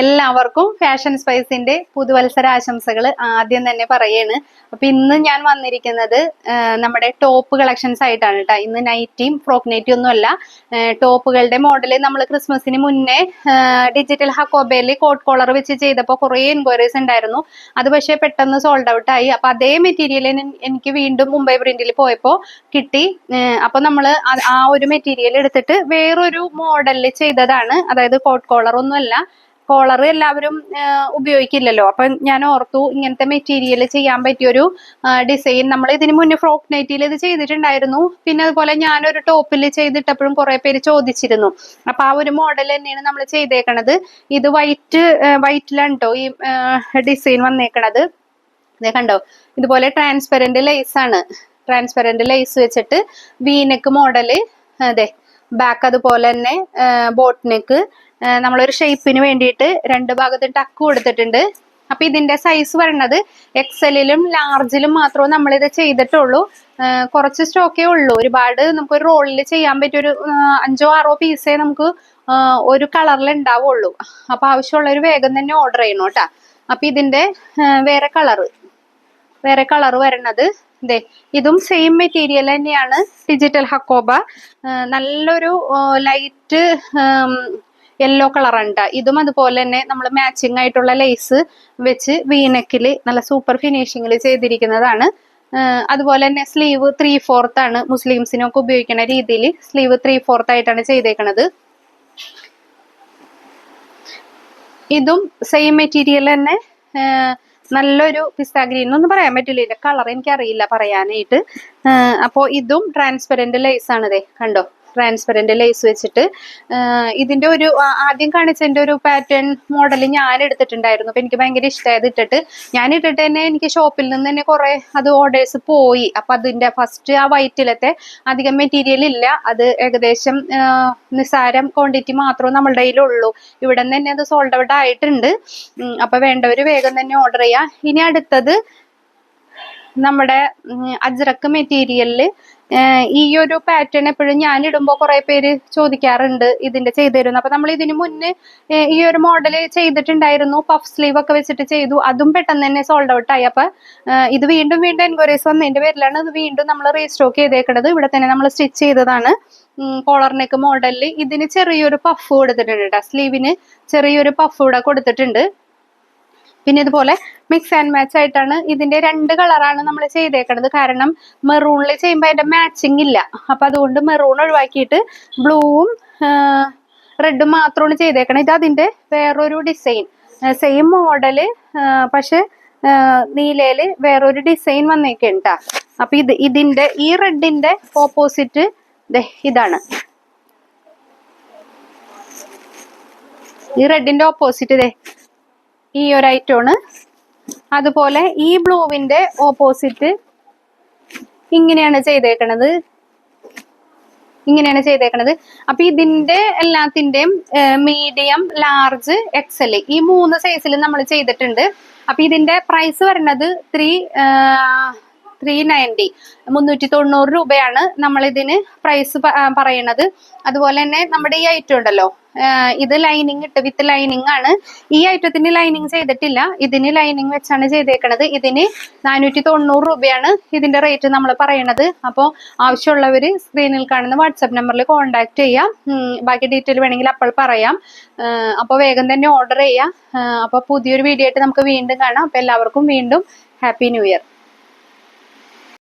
എല്ലാവർക്കും ഫാഷൻ സ്പൈസിന്റെ പുതുവത്സര ആശംസകൾ ആദ്യം തന്നെ പറയാണ്. അപ്പൊ ഇന്ന് ഞാൻ വന്നിരിക്കുന്നത് നമ്മുടെ ടോപ്പ് കളക്ഷൻസ് ആയിട്ടാണ് കേട്ടോ ഇന്ന് നൈറ്റിയും ഫ്രോക്ക് നൈറ്റിയും ഒന്നുമല്ല. ടോപ്പുകളുടെ മോഡൽ നമ്മൾ ക്രിസ്മസിന് മുന്നേ ഡിജിറ്റൽ ഹക്കോബേലി കോട്ട് കോളർ വെച്ച് ചെയ്തപ്പോൾ കുറേ എൻക്വയറീസ് ഉണ്ടായിരുന്നു. അത് പക്ഷേ പെട്ടെന്ന് സോൾഡ് ഔട്ട് ആയി. അപ്പൊ അതേ മെറ്റീരിയൽ എനിക്ക് വീണ്ടും മുംബൈ പ്രിന്റിൽ പോയപ്പോൾ കിട്ടി. അപ്പൊ നമ്മൾ ആ ഒരു മെറ്റീരിയൽ എടുത്തിട്ട് വേറൊരു മോഡലിൽ ചെയ്തതാണ്. അതായത് കോട്ട് കോളർ ഒന്നുമല്ല. കോളർ എല്ലാവരും ഉപയോഗിക്കില്ലല്ലോ. അപ്പൊ ഞാൻ ഓർത്തു ഇങ്ങനത്തെ മെറ്റീരിയൽ ചെയ്യാൻ പറ്റിയൊരു ഡിസൈൻ നമ്മൾ ഇതിന് മുന്നേ ഫ്രോക്ക് നൈറ്റിയിൽ ഇത് ചെയ്തിട്ടുണ്ടായിരുന്നു. പിന്നെ അതുപോലെ ഞാനൊരു ടോപ്പിൽ ചെയ്തിട്ടപ്പോഴും കുറെ പേര് ചോദിച്ചിരുന്നു. അപ്പൊ ആ ഒരു മോഡൽ തന്നെയാണ് നമ്മൾ ചെയ്തേക്കണത്. ഇത് വൈറ്റ് വൈറ്റിലാണ് കേട്ടോ ഈ ഡിസൈൻ വന്നേക്കണത്. ദേ കണ്ടോ? ഇതുപോലെ ട്രാൻസ്പെറന്റ് ലേസ് ആണ്. ട്രാൻസ്പെറന്റ് ലേസ് വെച്ചിട്ട് വീനക്ക് മോഡൽ അതെ ബാക്ക് അതുപോലെ തന്നെ ബോട്ട് നെക്ക് നമ്മളൊരു ഷേപ്പിന് വേണ്ടിയിട്ട് രണ്ട് ഭാഗത്തും ടക്ക് കൊടുത്തിട്ടുണ്ട്. അപ്പൊ ഇതിന്റെ സൈസ് വരുന്നത് എക്സലിലും ലാർജിലും മാത്രമേ നമ്മളിത് ചെയ്തിട്ടുള്ളൂ. കുറച്ച് സ്റ്റോക്കേ ഉള്ളൂ. ഒരുപാട് നമുക്ക് ഒരു റോളിൽ ചെയ്യാൻ പറ്റിയ ഒരു അഞ്ചോ ആറോ പീസേ നമുക്ക് ഒരു കളറിൽ ഉണ്ടാവുള്ളൂ അപ്പൊ ആവശ്യമുള്ളവർ വേഗം തന്നെ ഓർഡർ ചെയ്യണം കേട്ടാ അപ്പൊ ഇതിന്റെ വേറെ കളറ് വേറെ കളർ വരണത് ദേ ഇതും സെയിം മെറ്റീരിയൽ തന്നെയാണ്. ഡിജിറ്റൽ ഹക്കോബ. നല്ലൊരു ലൈറ്റ് യെല്ലോ കളറാണ് ട്ടാ. ഇതും അതുപോലെ തന്നെ നമ്മൾ മാച്ചിങ് ആയിട്ടുള്ള ലേസ് വെച്ച് വീനക്കിൽ നല്ല സൂപ്പർ ഫിനിഷിങ്ങിൽ ചെയ്തിരിക്കുന്നതാണ്. അതുപോലെ തന്നെ സ്ലീവ് ത്രീ ഫോർത്ത് ആണ് മുസ്ലിംസിനൊക്കെ ഉപയോഗിക്കുന്ന രീതിയിൽ സ്ലീവ് ത്രീ ഫോർത്ത് ആയിട്ടാണ് ചെയ്തേക്കുന്നത് ഇതും സെയിം മെറ്റീരിയൽ തന്നെ നല്ലൊരു പിസ്ത ഗ്രീൻ ഒന്നും പറയാൻ പറ്റില്ല. ഇതിന്റെ കളർ എനിക്കറിയില്ല പറയാനായിട്ട്. അപ്പോൾ ഇതും ട്രാൻസ്പെറന്റ് ലേസ് ആണ് ഇതേ കണ്ടോ? ട്രാൻസ്പെറന്റ് ലേസ് വെച്ചിട്ട് ഇതിന്റെ ഒരു ആദ്യം കാണിച്ചതിന്റെ ഒരു പാറ്റേൺ മോഡൽ ഞാൻ എടുത്തിട്ടുണ്ടായിരുന്നു. അപ്പം എനിക്ക് ഭയങ്കര ഇഷ്ടമായത് ഇട്ടിട്ട്. ഞാൻ ഇട്ടിട്ട് തന്നെ എനിക്ക് ഷോപ്പിൽ നിന്ന് തന്നെ കുറേ അത് ഓർഡേഴ്സ് പോയി. അപ്പോൾ അതിന്റെ ഫസ്റ്റ് ആ വൈറ്റിലത്തെ അധികം മെറ്റീരിയൽ ഇല്ല. അത് ഏകദേശം നിസ്സാരം ക്വാണ്ടിറ്റി മാത്രമേ നമ്മളുടെ കയ്യിലുള്ളൂ. ഇവിടെ നിന്ന് തന്നെ അത് സോൾഡ് ഔട്ട് ആയിട്ടുണ്ട്. അപ്പോൾ വേണ്ടവർ വേഗം തന്നെ ഓർഡർ ചെയ്യാം. ഇനി അടുത്തത് നമ്മുടെ അജ്രക്ക് മെറ്റീരിയലിൽ ഈ ഒരു പാറ്റേൺ എപ്പോഴും ഞാൻ ഇടുമ്പോൾ കുറെ പേര് ചോദിക്കാറുണ്ട് ഇതിന്റെ ചെയ്തു തരുന്നു അപ്പൊ നമ്മൾ ഇതിനു മുന്നേ ഈ ഒരു മോഡൽ ചെയ്തിട്ടുണ്ടായിരുന്നു. പഫ് സ്ലീവ് ഒക്കെ വെച്ചിട്ട് ചെയ്തു. അതും പെട്ടെന്ന് തന്നെ സോൾഡ് ഔട്ട് ആയി. അപ്പൊ ഇത് വീണ്ടും വീണ്ടും എൻക്വയറീസ് വന്നതിന്റെ പേരിലാണ് ഇത് വീണ്ടും നമ്മൾ റീസ്റ്റോക്ക് ചെയ്തേക്കുന്നത് ഇവിടെ തന്നെ നമ്മൾ സ്റ്റിച്ച് ചെയ്തതാണ്. കോളർ മോഡലിൽ ഇതിന് ചെറിയൊരു പഫ് കൊടുത്തിട്ടുണ്ട് കേട്ടോ സ്ലീവിന് ചെറിയൊരു പഫ് ഇവിടെ കൊടുത്തിട്ടുണ്ട്. പിന്നെ ഇതുപോലെ മിക്സ് ആൻഡ് മാച്ച് ആയിട്ടാണ് ഇതിന്റെ രണ്ട് കളറാണ് നമ്മൾ ചെയ്തേക്കണത്. കാരണം മെറൂണിൽ ചെയ്യുമ്പോൾ അതിന്റെ മാച്ചിങ് ഇല്ല. അപ്പൊ അതുകൊണ്ട് മെറൂൺ ഒഴിവാക്കിയിട്ട് ബ്ലൂവും റെഡും മാത്രമാണ് ചെയ്തേക്കണത്. ഇത് അതിന്റെ വേറൊരു ഡിസൈൻ സെയിം മോഡൽ പക്ഷെ നീലയിൽ വേറൊരു ഡിസൈൻ വന്നേക്കുണ്ട് അപ്പൊ ഇത് ഇതിന്റെ ഈ റെഡിന്റെ ഓപ്പോസിറ്റ് ഇതാണ്. ഈ റെഡിന്റെ ഓപ്പോസിറ്റ് ഇതേ ഈ ഒരു ഐറ്റമാണ് അതുപോലെ ഈ ബ്ലൂവിന്റെ ഓപ്പോസിറ്റ് ഇങ്ങനെയാണ് ചെയ്തേക്കണത്. ഇങ്ങനെയാണ് ചെയ്തേക്കണത്. അപ്പൊ ഇതിന്റെ എല്ലാത്തിന്റെയും മീഡിയം ലാർജ് എക്സൽ ഈ മൂന്ന് സൈസിൽ നമ്മൾ ചെയ്തിട്ടുണ്ട്. അപ്പൊ ഇതിന്റെ പ്രൈസ് വരുന്നത് ത്രീ ത്രീ നയന്റി മുന്നൂറ്റി തൊണ്ണൂറ് രൂപയാണ് നമ്മൾ ഇതിന് പ്രൈസ് പറയണത്. അതുപോലെ തന്നെ നമ്മുടെ ഈ ഐറ്റം ഉണ്ടല്ലോ ഇത് ലൈനിങ് ഇട്ട് വിത്ത് ലൈനിങ് ആണ്. ഈ ഐറ്റത്തിന് ലൈനിങ് ചെയ്തിട്ടില്ല. ഇതിന് ലൈനിങ് വെച്ചാണ് ചെയ്തേക്കണത്. ഇതിന് നാനൂറ്റി തൊണ്ണൂറ് രൂപയാണ് ഇതിന്റെ റേറ്റ് നമ്മൾ പറയണത്. അപ്പോൾ ആവശ്യമുള്ളവർ സ്ക്രീനിൽ കാണുന്ന വാട്സപ്പ് നമ്പറിൽ കോൺടാക്ട് ചെയ്യാം. ബാക്കി ഡീറ്റെയിൽ വേണമെങ്കിൽ അപ്പോൾ പറയാം. അപ്പോൾ വേഗം തന്നെ ഓർഡർ ചെയ്യാം. അപ്പോൾ പുതിയൊരു വീഡിയോ ആയിട്ട് നമുക്ക് വീണ്ടും കാണാം. അപ്പോൾ എല്ലാവർക്കും വീണ്ടും ഹാപ്പി ന്യൂ ഇയർ